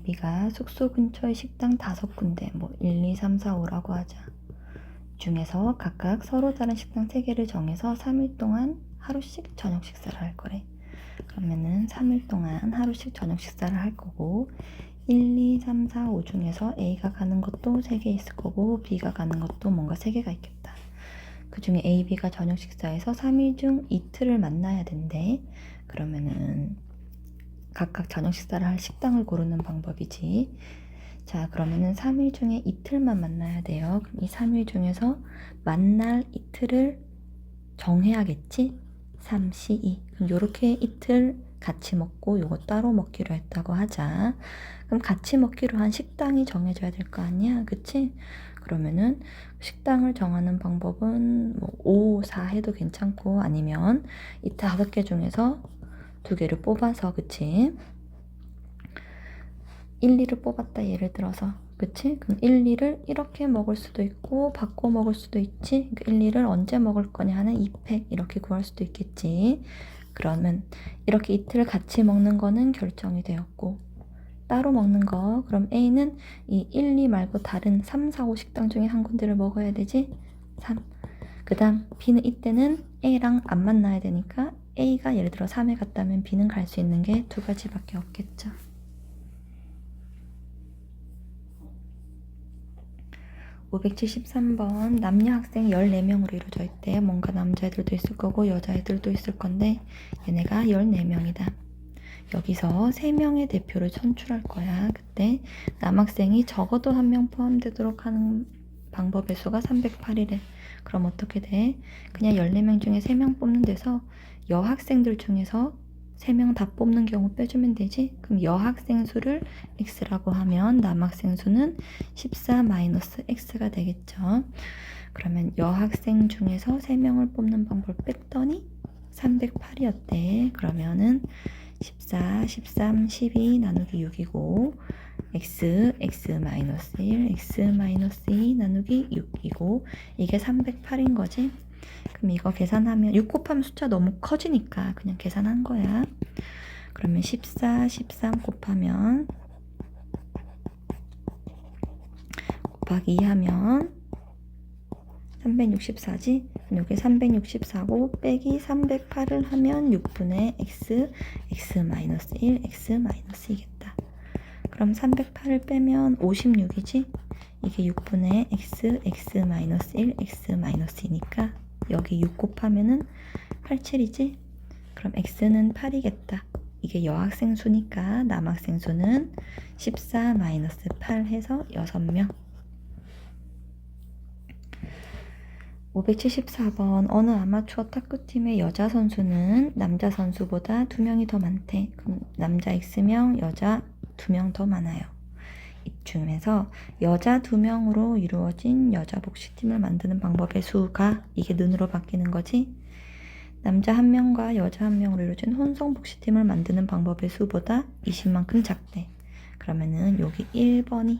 AB가 숙소 근처의 식당 다섯 군데, 뭐 1, 2, 3, 4, 5라고 하자. 중에서 각각 서로 다른 식당 세 개를 정해서 3일 동안 하루씩 저녁 식사를 할 거래. 그러면은 3일 동안 하루씩 저녁 식사를 할 거고 1, 2, 3, 4, 5 중에서 A가 가는 것도 3개 있을 거고 B가 가는 것도 뭔가 3개가 있겠다. 그 중에 A, B가 저녁 식사에서 3일 중 이틀을 만나야 된대. 그러면은 각각 저녁 식사를 할 식당을 고르는 방법이지. 자, 그러면은 3일 중에 이틀만 만나야 돼요. 그럼 이 3일 중에서 만날 이틀을 정해야겠지? 3, 4, 2. 그럼 요렇게 이틀 같이 먹고 요거 따로 먹기로 했다고 하자. 그럼 같이 먹기로 한 식당이 정해져야 될 거 아니야? 그치? 그러면은 식당을 정하는 방법은 뭐 5, 4 해도 괜찮고 아니면 이 다섯 개 중에서 두 개를 뽑아서 그치? 1, 2를 뽑았다 예를 들어서 그치? 그럼 1, 2를 이렇게 먹을 수도 있고 바꿔 먹을 수도 있지 그 1, 2를 언제 먹을 거냐 하는 2팩 이렇게 구할 수도 있겠지 그러면 이렇게 이틀 같이 먹는 거는 결정이 되었고 따로 먹는 거 그럼 A는 이 1, 2 말고 다른 3, 4, 5 식당 중에 한 군데를 먹어야 되지 3. 그 다음 B는 이때는 A랑 안 만나야 되니까 A가 예를 들어 3에 갔다면 B는 갈 수 있는 게 두 가지밖에 없겠죠. (573번) 남녀 학생 (14명으로) 이루어져 있대 뭔가 남자애들도 있을 거고 여자애들도 있을 건데 얘네가 (14명이다) 여기서 3명의 대표를 선출할 거야 그때 남학생이 적어도 한 명 포함되도록 하는 방법의 수가 308이래 그럼 어떻게 돼? 그냥 14명 중에 3명 뽑는 데서 여학생들 중에서 3명 다 뽑는 경우 빼주면 되지? 그럼 여학생 수를 x라고 하면 남학생 수는 14-x가 되겠죠. 그러면 여학생 중에서 3명을 뽑는 방법을 뺐더니 308이었대. 그러면은 14, 13, 12 나누기 6이고 x, x 마이너스 1, x 마이너스 2 나누기 6이고 이게 308인 거지. 그럼 이거 계산하면 6 곱하면 숫자 너무 커지니까 그냥 계산한 거야. 그러면 14, 13 곱하면 곱하기 2 하면 364지? 여기 364고 빼기 308을 하면 6분의 x, x 마이너스 1, x 마이너스 2겠다. 그럼 308을 빼면 56이지? 이게 6분의 x, x 마이너스 1, x 마이너스 2니까 여기 6 곱하면은 87이지? 그럼 x는 8이겠다. 이게 여학생 수니까 남학생 수는 14 마이너스 8 해서 6명. 574번 어느 아마추어 탁구팀의 여자 선수는 남자 선수보다 2명이 더 많대. 그럼 남자 X명, 여자 2명 더 많아요. 이 중에서 여자 2명으로 이루어진 여자 복식팀을 만드는 방법의 수가 이게 눈으로 바뀌는 거지. 남자 1명과 여자 1명으로 이루어진 혼성 복식팀을 만드는 방법의 수보다 20만큼 작대. 그러면은 여기 1번이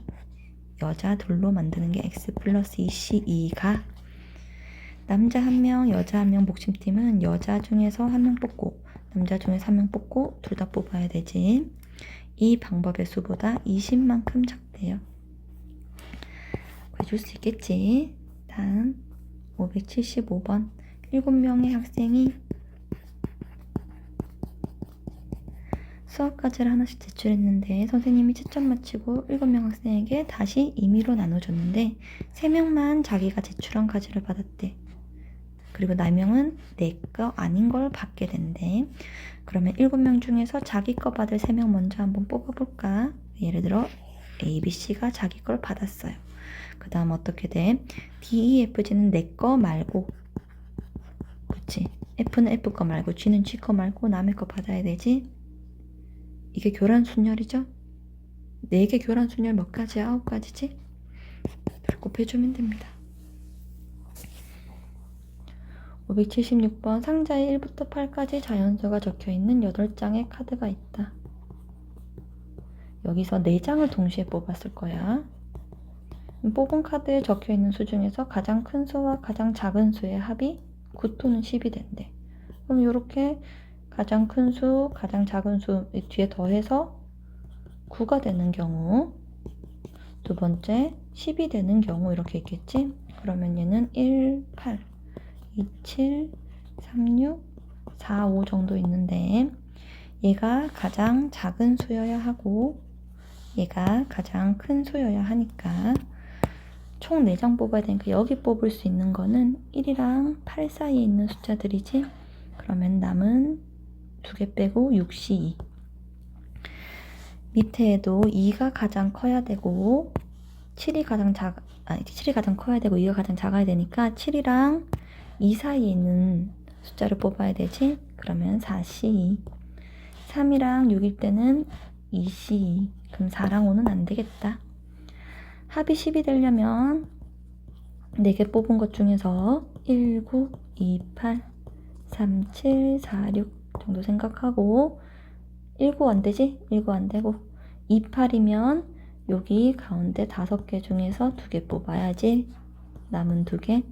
여자 둘로 만드는 게 x 플러스 2c2가 남자 한 명, 여자 한 명 복심팀은 여자 중에서 한 명 뽑고 남자 중에서 한 명 뽑고 둘 다 뽑아야 되지. 이 방법의 수보다 20만큼 작대요. 구해줄 수 있겠지. 다음 575번 7명의 학생이 수학 과제를 하나씩 제출했는데 선생님이 채점 마치고 7명 학생에게 다시 임의로 나눠줬는데 3명만 자기가 제출한 과제를 받았대. 그리고 4명은 내 거 아닌 걸 받게 된대. 그러면 7명 중에서 자기 거 받을 3명 먼저 한번 뽑아볼까? 예를 들어 A, B, C가 자기 걸 받았어요. 그 다음 어떻게 돼? D, E, F, G는 내 거 말고 그치? F는 F 거 말고 G는 G 거 말고 남의 거 받아야 되지? 이게 교란 순열이죠? 4개 교란 순열 몇 가지야? 9가지지? 곱해주면 됩니다. 576번 상자에 1부터 8까지 자연수가 적혀 있는 8장의 카드가 있다. 여기서 4장을 동시에 뽑았을 거야. 뽑은 카드에 적혀 있는 수 중에서 가장 큰 수와 가장 작은 수의 합이 9 또는 10이 된대. 그럼 이렇게 가장 큰 수, 가장 작은 수 뒤에 더해서 9가 되는 경우 두 번째 10이 되는 경우 이렇게 있겠지? 그러면 얘는 1, 8, 2, 7, 3, 6, 4, 5 정도 있는데 얘가 가장 작은 수여야 하고 얘가 가장 큰 수여야 하니까 총 4장 뽑아야 되니까 여기 뽑을 수 있는 거는 1이랑 8 사이에 있는 숫자들이지? 그러면 남은 두 개 빼고 6시 2 밑에에도 2가 가장 커야 되고 7이 가장 작 아니 7이 가장 커야 되고 2가 가장 작아야 되니까 7이랑 2 사이에 있는 숫자를 뽑아야 되지? 그러면 4시. 3이랑 6일 때는 2시. 그럼 4랑 5는 안 되겠다. 합이 10이 되려면 4개 뽑은 것 중에서 1, 9, 2, 8, 3, 7, 4, 6 정도 생각하고 19 안 되지? 19 안 되고 2, 8이면 여기 가운데 5개 중에서 2개 뽑아야지. 남은 2개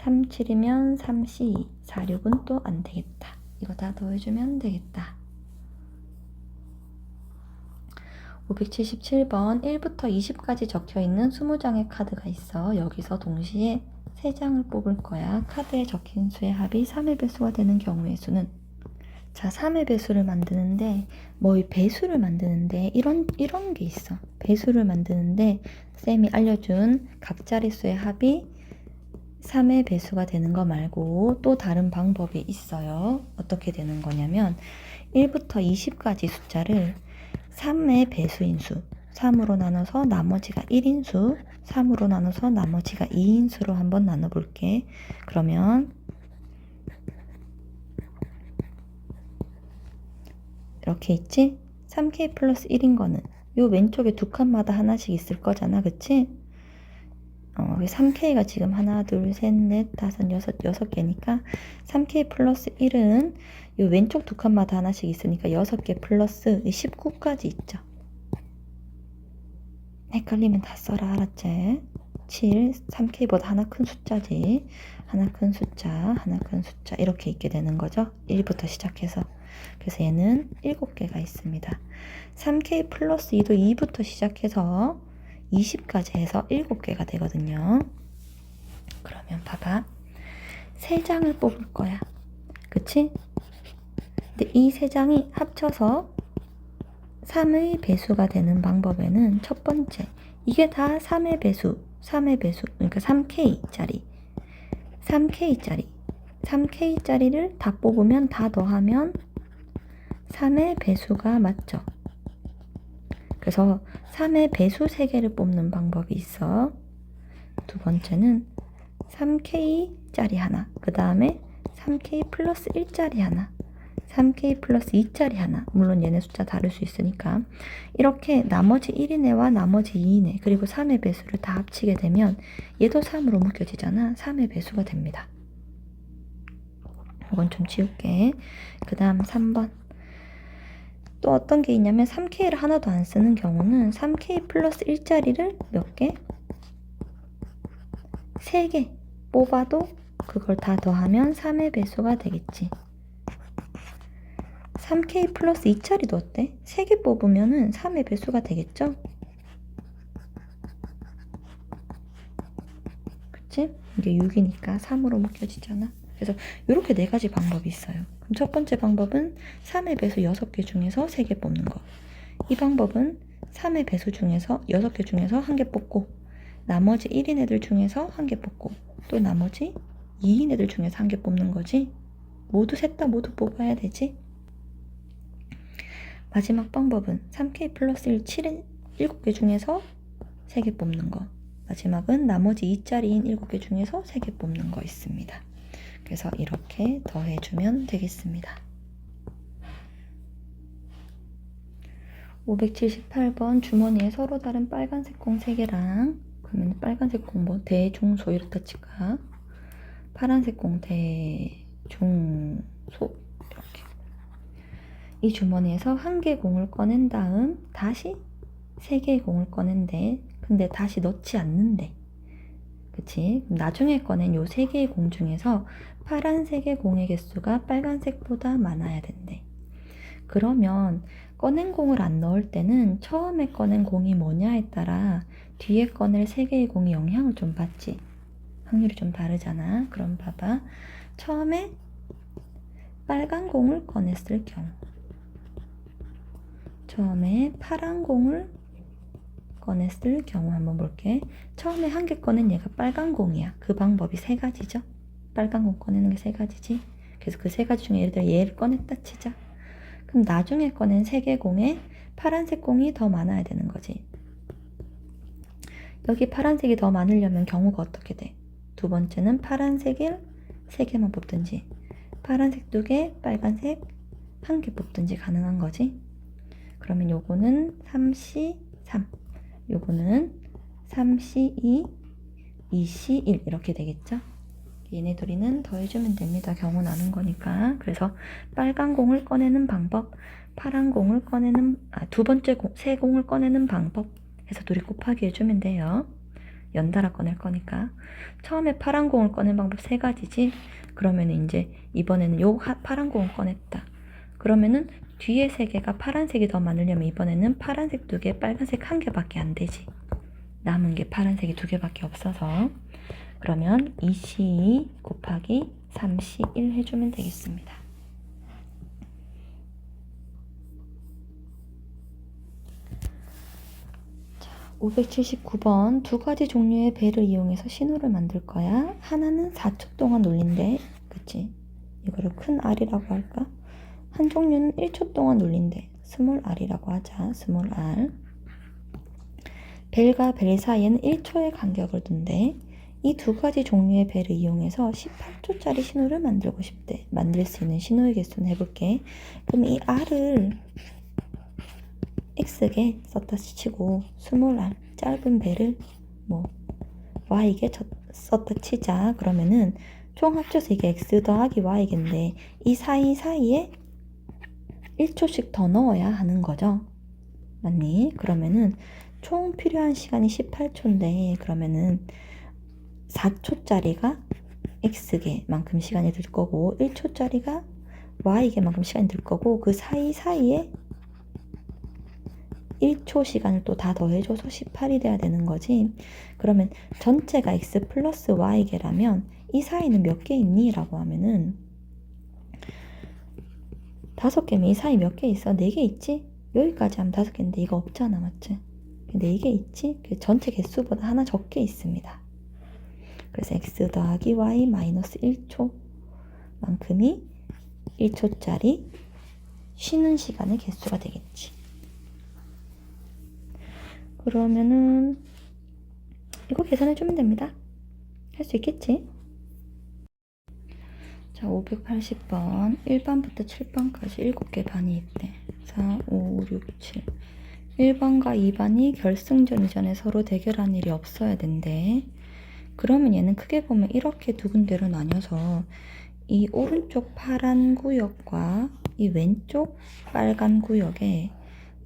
3, 7이면 3, 2, 4, 6은 또 안 되겠다 이거 다 더해주면 되겠다 577번 1부터 20까지 적혀 있는 20장의 카드가 있어 여기서 동시에 3장을 뽑을 거야. 카드에 적힌 수의 합이 3의 배수가 되는 경우의 수는 자, 3의 배수를 만드는데 뭐 이 배수를 만드는데 이런 이런 게 있어. 배수를 만드는데 쌤이 알려 준 각자리수의 합이 3의 배수가 되는 거 말고 또 다른 방법이 있어요. 어떻게 되는 거냐면 1부터 20까지 숫자를 3의 배수인 수 3으로 나눠서 나머지가 1인 수 3으로 나눠서 나머지가 2인 수로 한번 나눠볼게. 그러면 이렇게 있지? 3k 플러스 1인 거는 요 왼쪽에 두 칸마다 하나씩 있을 거잖아. 그치? 어, 3k가 지금 하나, 둘, 셋, 넷, 다섯, 여섯, 여섯 개니까 3k 플러스 1은 요 왼쪽 두 칸마다 하나씩 있으니까 여섯 개 플러스 19까지 있죠. 헷갈리면 다 써라, 알았지? 7, 3k보다 하나 큰 숫자지. 하나 큰 숫자, 하나 큰 숫자 이렇게 있게 되는 거죠. 1부터 시작해서. 그래서 얘는 7개가 있습니다. 3k 플러스 2도 2부터 시작해서 20까지 해서 7개가 되거든요. 그러면 봐봐. 3장을 뽑을 거야. 그치? 근데 이 3장이 합쳐서 3의 배수가 되는 방법에는 첫 번째, 이게 다 3의 배수, 3의 배수, 그러니까 3K짜리, 3K짜리, 3K짜리를 다 뽑으면 다 더하면 3의 배수가 맞죠. 그래서 3의 배수 3개를 뽑는 방법이 있어. 두 번째는 3K짜리 하나, 그 다음에 3K 플러스 1짜리 하나, 3K 플러스 2짜리 하나. 물론 얘네 숫자 다를 수 있으니까. 이렇게 나머지 1인애와 나머지 2인애, 그리고 3의 배수를 다 합치게 되면 얘도 3으로 묶여지잖아. 3의 배수가 됩니다. 이건 좀 지울게. 그 다음 3번. 또 어떤 게 있냐면 3K를 하나도 안 쓰는 경우는 3K 플러스 1짜리를 몇 개? 3개 뽑아도 그걸 다 더하면 3의 배수가 되겠지. 3K 플러스 2짜리도 어때? 3개 뽑으면 은 3의 배수가 되겠죠? 그치? 이게 6이니까 3으로 묶여지잖아. 그래서 이렇게 네 가지 방법이 있어요. 첫 번째 방법은 3의 배수 6개 중에서 3개 뽑는 거. 이 방법은 3의 배수 중에서 6개 중에서 1개 뽑고 나머지 1인 애들 중에서 1개 뽑고 또 나머지 2인 애들 중에서 1개 뽑는 거지. 모두 셋 다 모두 뽑아야 되지. 마지막 방법은 3K 플러스 1, 7인 7개 중에서 3개 뽑는 거. 마지막은 나머지 2짜리인 7개 중에서 3개 뽑는 거 있습니다. 그래서 이렇게 더해주면 되겠습니다. 578번 주머니에 서로 다른 빨간색 공 3개랑 그러면 빨간색 공 뭐 대중소 이렇다 칠까? 파란색 공 대중소 이렇게 이 주머니에서 한 개 공을 꺼낸 다음 다시 세 개의 공을 꺼낸대. 근데 다시 넣지 않는데. 그치? 나중에 꺼낸 요 세 개의 공 중에서 파란색의 공의 개수가 빨간색보다 많아야 된대. 그러면 꺼낸 공을 안 넣을 때는 처음에 꺼낸 공이 뭐냐에 따라 뒤에 꺼낼 세 개의 공이 영향을 좀 받지. 확률이 좀 다르잖아. 그럼 봐봐. 처음에 빨간 공을 꺼냈을 경우. 처음에 파란 공을 꺼냈을 경우 한번 볼게. 처음에 한 개 꺼낸 얘가 빨간 공이야. 그 방법이 세 가지죠. 빨간 공 꺼내는 게 세 가지지. 그래서 그 세 가지 중에 예를 들어 얘를 꺼냈다 치자. 그럼 나중에 꺼낸 세 개 공에 파란색 공이 더 많아야 되는 거지. 여기 파란색이 더 많으려면 경우가 어떻게 돼? 두 번째는 파란색을 세 개만 뽑든지, 파란색 두 개, 빨간색 한 개 뽑든지 가능한 거지. 그러면 요거는 3C 3, 요거는 3C 2, 2C 1 이렇게 되겠죠? 얘네 둘이는 더해주면 됩니다. 경우 나는 거니까. 그래서 빨간 공을 꺼내는 방법, 파란 공을 꺼내는, 아, 두 번째 공, 새 공을 꺼내는 방법 해서 둘이 곱하기 해주면 돼요. 연달아 꺼낼 거니까. 처음에 파란 공을 꺼낸 방법 세 가지지. 그러면 이제 이번에는 요 하- 파란 공을 꺼냈다. 그러면은 뒤에 세 개가 파란색이 더 많으려면 이번에는 파란색 두 개, 빨간색 한 개밖에 안 되지. 남은 게 파란색이 두 개밖에 없어서. 그러면 2C2 곱하기 3C1 해주면 되겠습니다. 자, 579번 두 가지 종류의 벨을 이용해서 신호를 만들 거야. 하나는 4초 동안 울린대. 그치? 이거를 큰 R이라고 할까? 한 종류는 1초 동안 울린대. 스몰 R이라고 하자. 스몰 R. 벨과 벨 사이에는 1초의 간격을 둔대. 이 두 가지 종류의 벨을 이용해서 18초짜리 신호를 만들고 싶대. 만들 수 있는 신호의 개수는 해볼게. 그럼 이 R을 X게 썼다 치고 스몰 r 짧은 벨을 뭐 Y게 쳤- 썼다 치자. 그러면은 총 합쳐서 이게 X 더하기 Y겠는데 이 사이 사이에 1초씩 더 넣어야 하는 거죠. 맞니? 그러면은 총 필요한 시간이 18초인데 그러면은 4초짜리가 X개만큼 시간이 들 거고 1초짜리가 Y개만큼 시간이 들 거고 그 사이사이에 1초 시간을 또 다 더해줘서 18이 돼야 되는 거지. 그러면 전체가 X 플러스 Y개라면 이 사이는 몇 개 있니? 라고 하면은 다섯 개면 이 사이 몇 개 있어? 네 개 있지? 여기까지 하면 다섯 개인데 이거 없잖아, 맞지? 네 개 있지? 그 전체 개수보다 하나 적게 있습니다. 그래서 x 더하기 y 마이너스 1초 만큼이 1초짜리 쉬는 시간의 개수가 되겠지. 그러면은 이거 계산해주면 됩니다. 할 수 있겠지? 자, 580번 1번부터 7번까지 7개 반이 있대. 4, 5, 6, 7 1번과 2번이 결승전 이전에 서로 대결한 일이 없어야 된대. 그러면 얘는 크게 보면 이렇게 두 군데로 나뉘어서 이 오른쪽 파란 구역과 이 왼쪽 빨간 구역에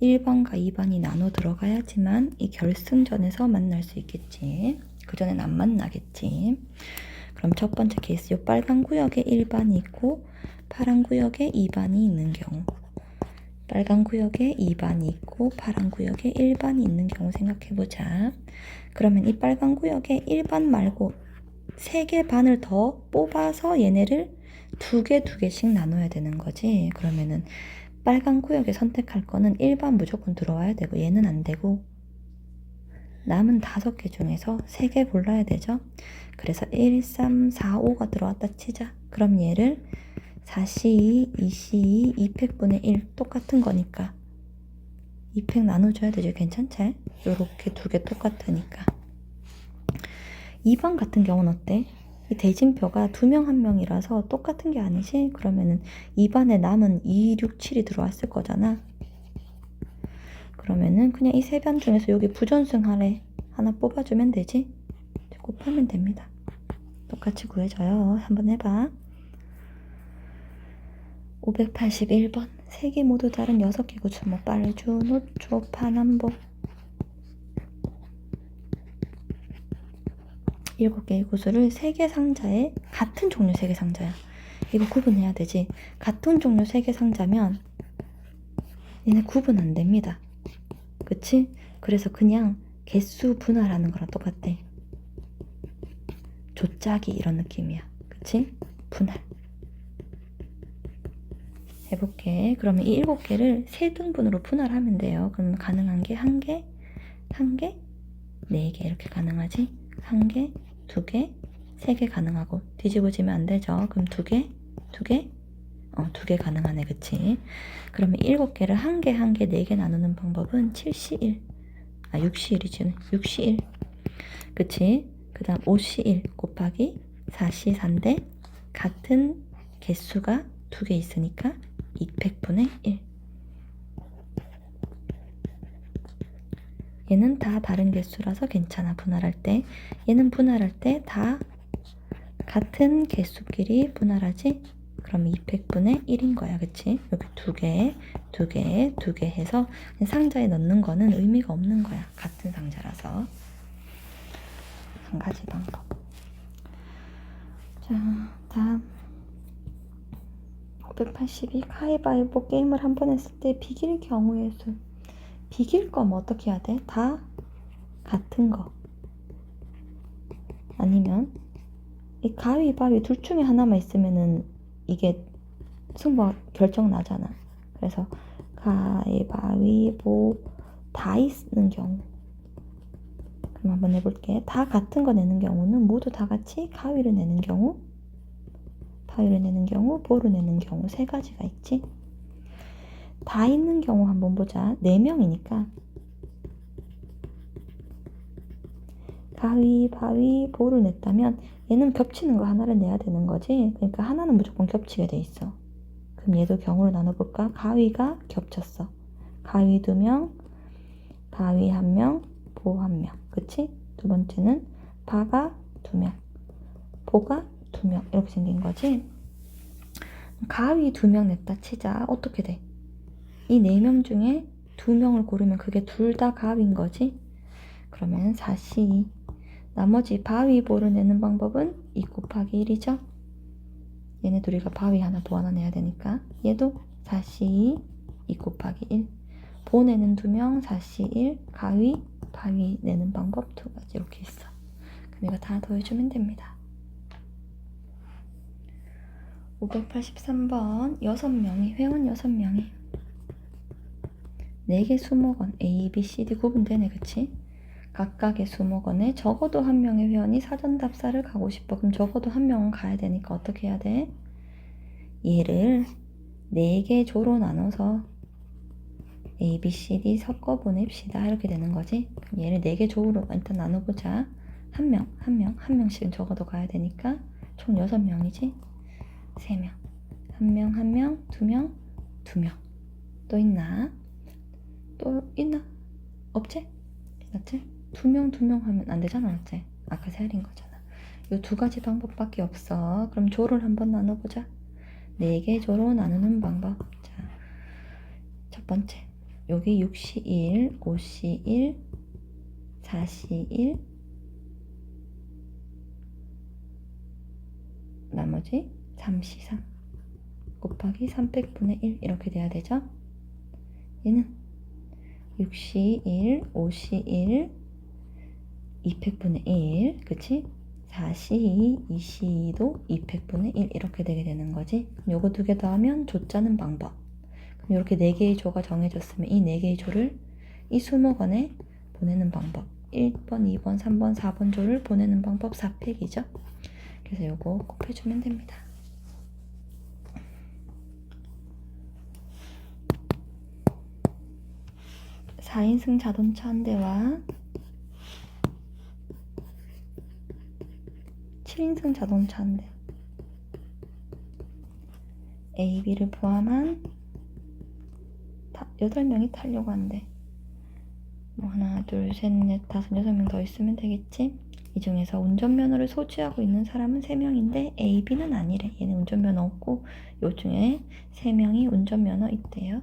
1번과 2번이 나눠 들어가야지만 이 결승전에서 만날 수 있겠지. 그전엔 안 만나겠지. 그럼 첫 번째 케이스 이 빨간 구역에 1번이 있고 파란 구역에 2번이 있는 경우 빨간 구역에 2번이 있고 파란 구역에 1번이 있는 경우 생각해 보자. 그러면 이 빨간 구역에 1번 말고 3개 반을 더 뽑아서 얘네를 두 개 두 개씩 나눠야 되는 거지. 그러면은 빨간 구역에 선택할 거는 1번 무조건 들어와야 되고 얘는 안 되고 남은 다섯 개 중에서 세 개 골라야 되죠. 그래서 1, 3, 4, 5가 들어왔다 치자. 그럼 얘를 4C2, 2C2, 2팩분의 1 똑같은 거니까 2팩 나눠줘야 되죠. 괜찮지? 요렇게 두 개 똑같으니까 2번 같은 경우는 어때? 이 대진표가 두 명 한 명이라서 똑같은 게 아니지? 그러면은 2번에 남은 2, 6, 7이 들어왔을 거잖아. 그러면은 그냥 이 세 변 중에서 여기 부전승 하래 하나 뽑아주면 되지? 곱하면 됩니다. 똑같이 구해져요. 한번 해봐. 581번. 세 개 모두 다른 6개 구출 뭐 빨주, 노초, 파남보. 7개의 구슬을 3개 상자에 같은 종류 3개 상자야. 이거 구분해야 되지. 같은 종류 3개 상자면 얘네 구분 안 됩니다. 그치? 그래서 그냥 개수 분할하는 거랑 똑같대. 조짜기 이런 느낌이야. 그치? 분할. 해볼게. 그러면 이 일곱 개를 세 등분으로 분할하면 돼요. 그럼 가능한 게한 개, 한 개, 네개 이렇게 가능하지? 한 개, 두 개, 세개 가능하고 뒤집어지면 안 되죠. 그럼 두 개, 두 개, 어, 두개 가능하네, 그치? 그러면 일곱 개를 한 개, 한 개, 네개 나누는 방법은 7C1. 아, 6C1이지. 6C1. 그치? 그 다음 5C1 곱하기 4C4인데 같은 개수가 두 개 있으니까 200분의 1. 얘는 다 다른 개수라서 괜찮아, 분할할 때. 얘는 분할할 때 다 같은 개수끼리 분할하지? 그럼 200분의 1인 거야, 그치? 여기 두 개, 두 개, 두 개 해서 상자에 넣는 거는 의미가 없는 거야. 같은 상자라서. 한 가지 방법. 자, 다음. 582 가위바위보 게임을 한 번 했을 때 비길 경우의 수. 비길 거면 어떻게 해야 돼? 다 같은 거. 아니면 이 가위바위 둘 중에 하나만 있으면은 이게 승부가 결정 나잖아. 그래서 가위바위보 다 있는 경우. 그럼 한번 해볼게. 다 같은 거 내는 경우는 모두 다 같이 가위를 내는 경우, 바위를 내는 경우, 보를 내는 경우 세 가지가 있지. 다 있는 경우 한번 보자. 네 명이니까 가위, 바위, 보를 냈다면 얘는 겹치는 거 하나를 내야 되는 거지. 그러니까 하나는 무조건 겹치게 돼 있어. 그럼 얘도 경우를 나눠볼까? 가위가 겹쳤어. 가위 두 명, 바위 한 명, 보 한 명. 그치? 두 번째는 바가 두 명, 보가 두 명. 이렇게 생긴 거지. 가위 두 명 냈다 치자. 어떻게 돼? 이 네 명 중에 두 명을 고르면 그게 둘 다 가위인 거지. 그러면 4C 나머지 바위 보를 내는 방법은 2 곱하기 1이죠. 얘네 둘이가 바위 하나 보 하나 내야 되니까 얘도 4C 2 곱하기 1 보 내는 두 명 4C 1 가위 바위 내는 방법 두 가지 이렇게 있어. 그럼 이거 다 더해주면 됩니다. 583번 6명이 회원 6명이 4개 수목원 A, B, C, D 구분되네 그치? 각각의 수목원에 적어도 한 명의 회원이 사전 답사를 가고 싶어. 그럼 적어도 한 명은 가야 되니까 어떻게 해야 돼? 얘를 네개 조로 나눠서 A, B, C, D 섞어 보냅시다. 이렇게 되는 거지. 그럼 얘를 네개 조로 일단 나눠보자. 한 명, 한 명, 한 명씩은 적어도 가야 되니까 총 여섯 명이지. 세 명, 한 명, 한 명, 두 명, 두 명. 또 있나? 또 있나? 없지? 맞지? 두 명, 두명 하면 안 되잖아, 맞지? 아까 세알인 거잖아. 이두 가지 방법밖에 없어. 그럼 조를 한번 나눠보자. 네 개 조로 나누는 방법. 자, 첫 번째. 여기 6C1, 5C1, 4C1, 나머지 3C3 곱하기 300분의 1 이렇게 돼야 되죠? 얘는 6C1, 5C1, 200분의 1, 그치? 4C2, 2C2도 200분의 1 이렇게 되게 되는 거지. 요거 두 개 더하면 조짜는 방법. 그럼 이렇게 네 개의 조가 정해졌으면 이 네 개의 조를 이 수목원에 보내는 방법. 1번, 2번, 3번, 4번 조를 보내는 방법 4팩이죠. 그래서 요거 꼭 해주면 됩니다. 사인승 자동차 한 대와 7인승 자동차 한 대. A, B를 포함한 다, 8명이 타려고 한대. 뭐 하나, 둘, 셋, 넷, 다섯, 여섯 명 더 있으면 되겠지? 이 중에서 운전면허를 소지하고 있는 사람은 3명인데 A, B는 아니래. 얘는 운전면허 없고 요 중에 3명이 운전면허 있대요.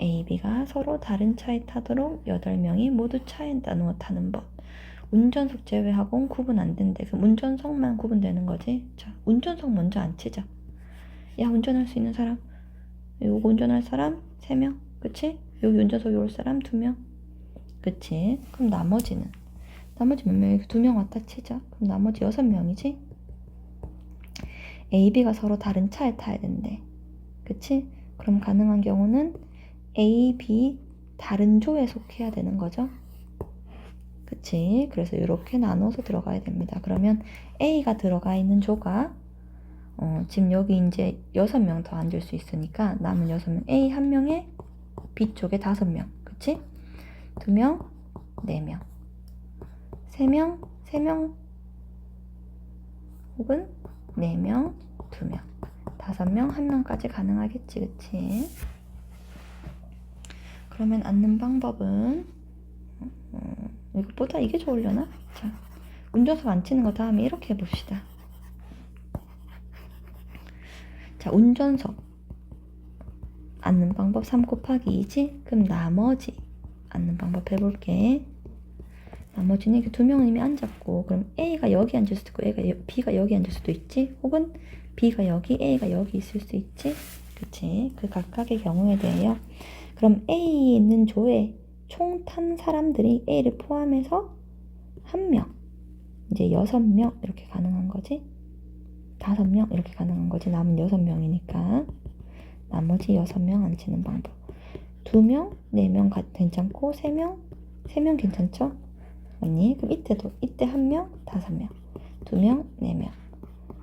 A, B가 서로 다른 차에 타도록 8명이 모두 차에 나누어 타는 법. 운전석 제외하고는 구분 안 된대. 그럼 운전석만 구분되는 거지. 자, 운전석 먼저 안 치자. 야, 운전할 수 있는 사람. 요거 운전할 사람 3명. 그치? 여기 운전석에 올 사람 두 명. 그치? 그럼 나머지는? 나머지 몇 명? 두명 왔다 치자. 그럼 나머지 여섯 명이지? A, B가 서로 다른 차에 타야 된대. 그치? 그럼 가능한 경우는 A, B 다른 조에 속해야 되는 거죠. 그치? 그래서 이렇게 나눠서 들어가야 됩니다. 그러면 A가 들어가 있는 조가 어, 지금 여기 이제 여섯 명더 앉을 수 있으니까 남은 여섯 명 A 한 명에 B 쪽에 다섯 명 그치? 두 명, 네 명, 세 명, 세명 혹은 네 명, 두 명, 다섯 명, 한 명까지 가능하겠지 그치? 그러면 앉는 방법은 음, 이것보다 이게 좋으려나? 자, 운전석 앉히는 거 다음에 이렇게 해봅시다. 자, 운전석 앉는 방법 3 곱하기 2지? 그럼 나머지 앉는 방법 해볼게. 나머지는 이렇게 두 명은 이미 앉았고, 그럼 A가 여기 앉을 수도 있고, A가 여, B가 여기 앉을 수도 있지? 혹은 B가 여기, A가 여기 있을 수 있지? 그치? 그 각각의 경우에 대하여. 그럼 A 있는 조에 총 탄 사람들이 A를 포함해서 한 명, 이제 여섯 명 이렇게 가능한 거지? 다섯 명 이렇게 가능한 거지. 남은 여섯 명이니까 나머지 여섯 명 앉히는 방법. 두 명, 네 명 괜찮고 세 명, 세 명 괜찮죠? 언니 그럼 이때도 이때 한 명, 다섯 명, 두 명, 네 명,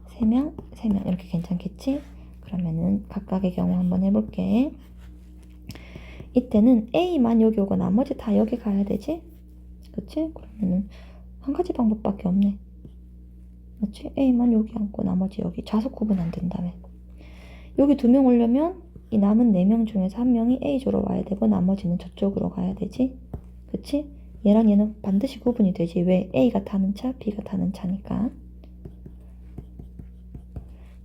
세 명, 세 명 이렇게 괜찮겠지? 그러면은 각각의 경우 한번 해볼게. 이때는 A만 여기 오고 나머지 다 여기 가야 되지? 그치? 그러면은 한 가지 방법밖에 없네. 맞지? A만 여기 앉고 나머지 여기 좌석 구분 안 된다며. 여기 두 명 오려면 이 남은 네 명 중에서 한 명이 A조로 와야 되고 나머지는 저쪽으로 가야 되지. 그치? 얘랑 얘는 반드시 구분이 되지. 왜? A가 타는 차, B가 타는 차니까.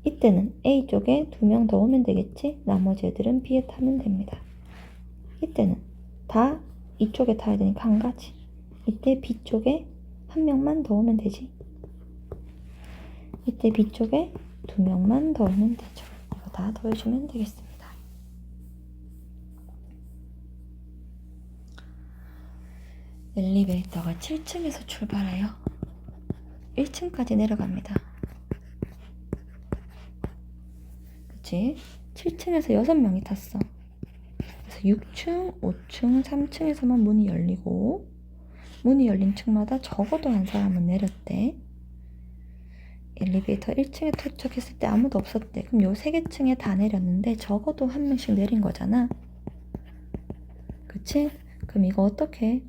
이때는 A 쪽에 두 명 더 오면 되겠지? 나머지 애들은 B에 타면 됩니다. 이때는 다 이쪽에 타야 되니까 한 가지. 이때 B 쪽에 한 명만 더 오면 되지. 이때 B 쪽에 두 명만 더 오면 되죠. 이거 다 더해주면 되겠습니다. 엘리베이터가 7층에서 출발해요. 1층까지 내려갑니다. 그치? 7층에서 6명이 탔어. 그래서 6층, 5층, 3층에서만 문이 열리고 문이 열린 층마다 적어도 한 사람은 내렸대. 엘리베이터 1층에 도착했을 때 아무도 없었대. 그럼 요 세 개 층에 다 내렸는데 적어도 한 명씩 내린 거잖아. 그치? 그럼 이거 어떻게?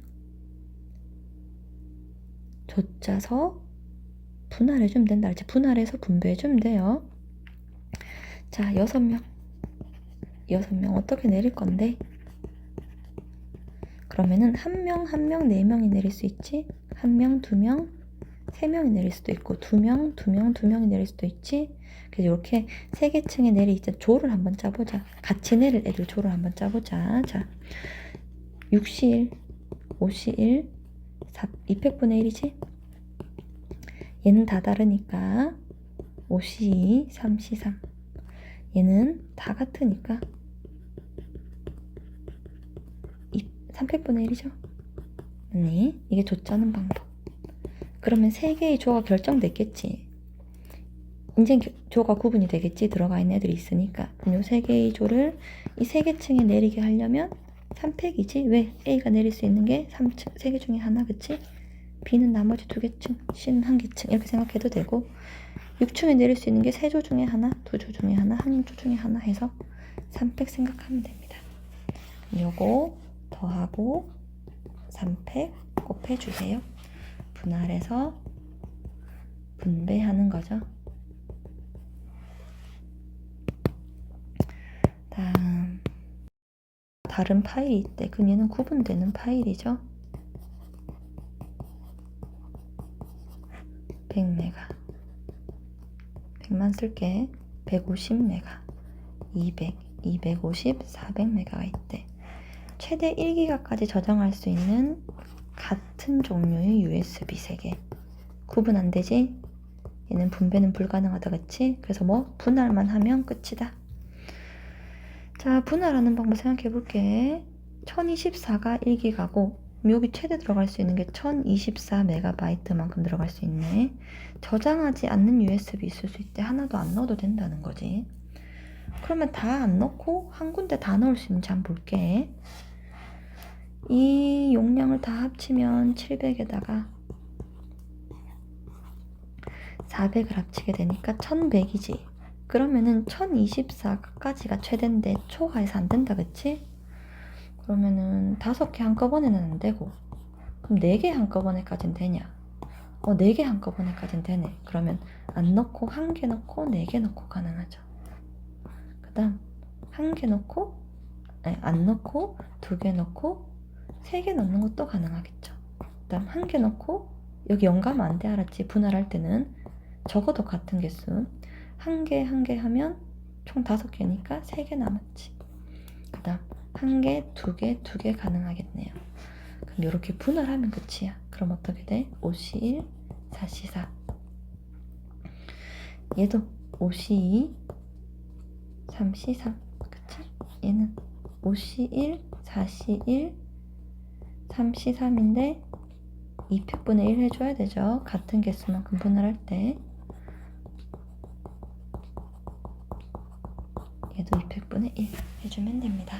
줬자서 분할해주면 된다. 이제 분할해서 분배해주면 돼요. 자, 여섯 명. 여섯 명 어떻게 내릴 건데? 그러면은 한 명, 한 명, 네 명이 내릴 수 있지? 한 명, 두 명, 세 명이 내릴 수도 있고, 두 명, 두 명, 두 명이 내릴 수도 있지? 그래서 이렇게 세 개 층에 내릴 이제 조를 한번 짜보자. 같이 내릴 애들 조를 한번 짜보자. 자, 6시 1, 5시 1, 4, 200분의 1이지? 얘는 다 다르니까 5시 2, 3시 3. 얘는 다 같으니까 300분의 1이죠? 아니, 이게 조짜는 방법. 그러면 세 개의 조가 결정됐겠지. 이제 조가 구분이 되겠지. 들어가 있는 애들이 있으니까. 그럼 요세 개의 조를 이세개 층에 내리게 하려면 3팩이지. 왜? A가 내릴 수 있는 게 3층, 세개 중에 하나, 그치? B는 나머지 두개 층, C는 한개 층. 이렇게 생각해도 되고. 6층에 내릴 수 있는 게세조 중에 하나, 두조 중에 하나, 한조 중에 하나 해서 3팩 생각하면 됩니다. 요거 더하고 3팩 곱해주세요. 분할해서 분배하는 거죠. 다음 다른 파일이 있대. 그럼 얘는 구분되는 파일이죠. 100메가 100만 쓸게 150메가 200 250 400메가가 있대. 최대 1기가까지 저장할 수 있는 같은 종류의 USB 3개. 구분 안 되지? 얘는 분배는 불가능하다, 그치? 그래서 뭐, 분할만 하면 끝이다. 자, 분할하는 방법 생각해 볼게. 1024가 1기가고 여기 최대 들어갈 수 있는 게 1024MB만큼 들어갈 수 있네. 저장하지 않는 USB 있을 수 있대. 하나도 안 넣어도 된다는 거지. 그러면 다 안 넣고 한 군데 다 넣을 수 있는지 한번 볼게. 이 용량을 다 합치면 700에다가 400을 합치게 되니까 1100이지. 그러면은 1024까지가 최대인데 초과해서 안 된다, 그치? 그러면은 다섯 개 한꺼번에는 안 되고, 그럼 네개 한꺼번에까진 되냐? 어, 네개 한꺼번에까진 되네. 그러면 안 넣고 한개 넣고 네개 넣고 가능하죠. 그 다음, 한개 넣고, 아니, 안 넣고 두개 넣고 세 개 넣는 것도 가능하겠죠. 그 다음, 한 개 넣고, 여기 영감 안 돼, 알았지? 분할할 때는 적어도 같은 개수. 한 개, 한 개 하면 총 다섯 개니까 세 개 남았지. 그 다음, 한 개, 두 개, 두 개 가능하겠네요. 그럼 이렇게 분할하면 끝이야. 그럼 어떻게 돼? 5C1, 4C4. 얘도 5C2, 3C3. 그치? 얘는 5C1, 4C1, 3C3인데 2팩분의 1 해줘야 되죠. 같은 개수만큼 분할 할 때. 얘도 2팩분의 1 해주면 됩니다.